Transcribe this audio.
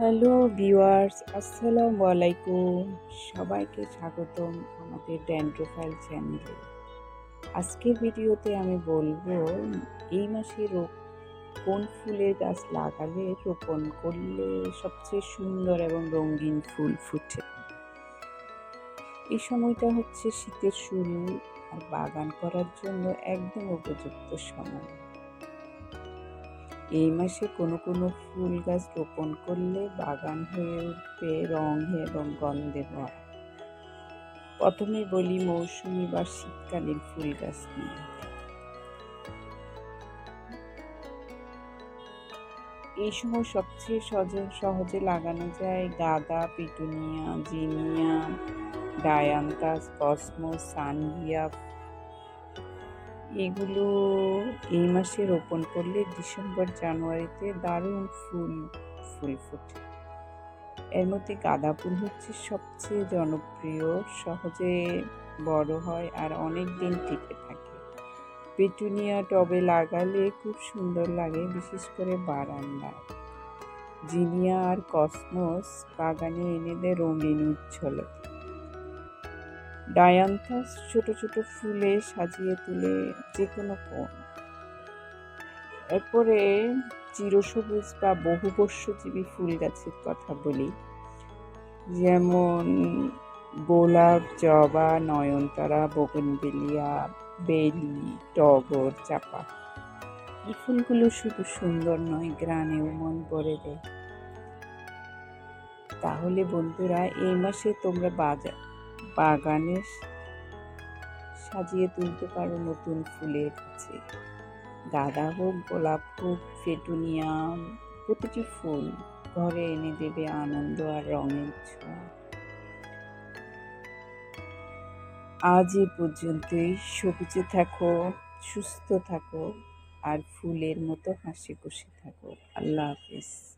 Hello viewers, আসসালামু আলাইকুম। সবাইকে স্বাগতম আমাদের ড্যান্ড্রোফাইল চ্যানেলে আজকের ভিডিওতে আমি বলব, এই মাসে রোপ, কোন ফুলের গাছ লাগালে রোপণ করলে সবচেয়ে সুন্দর এবং রঙিন ফুল ফুটে? এই সময়টা হচ্ছে শীতের শুরু আর বাগান করার জন্য একদম উপযুক্ত সময়। এই মাসে কোনো কোনো ফুল গাছ রোপণ করলে বাগান হয়ে উঠবে, রং এবং গন্ধে ভরা। প্রথমে বলি মৌসুমি বা শীতকালীন ফুল গাছ নিয়ে। এই সময় সবচেয়ে সহজে সহজে লাগানো যায় গাঁদা, petunia, zinnia, dianthus, cosmos, salvia এগুলো এই মাসে রোপণ করলে ডিসেম্বর, জানুয়ারিতে দারুণ ফুল ফুল ফোটে। এর মধ্যে গাঁদা ফুল হচ্ছে সবচেয়ে জনপ্রিয়, সহজে বড় হয় আর অনেক দিন টিকে থাকে। পেটুনিয়া টবে লাগালে খুব সুন্দর লাগে, বিশেষ করে বারান্দায় জিনিয়া আর কসমোস বাগানে এনে দেয় রঙিন উজ্জ্বলতা। ডায়ান্থাস ছোট ছোট ফুলে সাজিয়ে তুলে যে কোনো কোণ। এরপরে চিরসবুজ বা বহুবর্ষজীবী ফুল গাছের কথা বলি। যেমন গোলাপ, জবা, নয়নতারা, বগনবেলিয়া, বেলি, টগর, চাপা। এই ফুলগুলো শুধু সুন্দর নয়, গ্রানেও মন ভরে দেয়। তাহলে বন্ধুরা, এই মাসে তোমরা বাজার বাগানে সাজিয়ে তুলতে পারো নতুন ফুলের কাছে। গাঁদা হোক, গোলাপ হোক ফেটুনিয়াম প্রতিটি ফুল ঘরে এনে দেবে আনন্দ আর রঙের ছোঁয়া। আজ এ পর্যন্তই। সবুজে থাকো, সুস্থ থাকো, আর ফুলের মতো হাসি খুশি থাকো। আল্লাহ হাফিজ।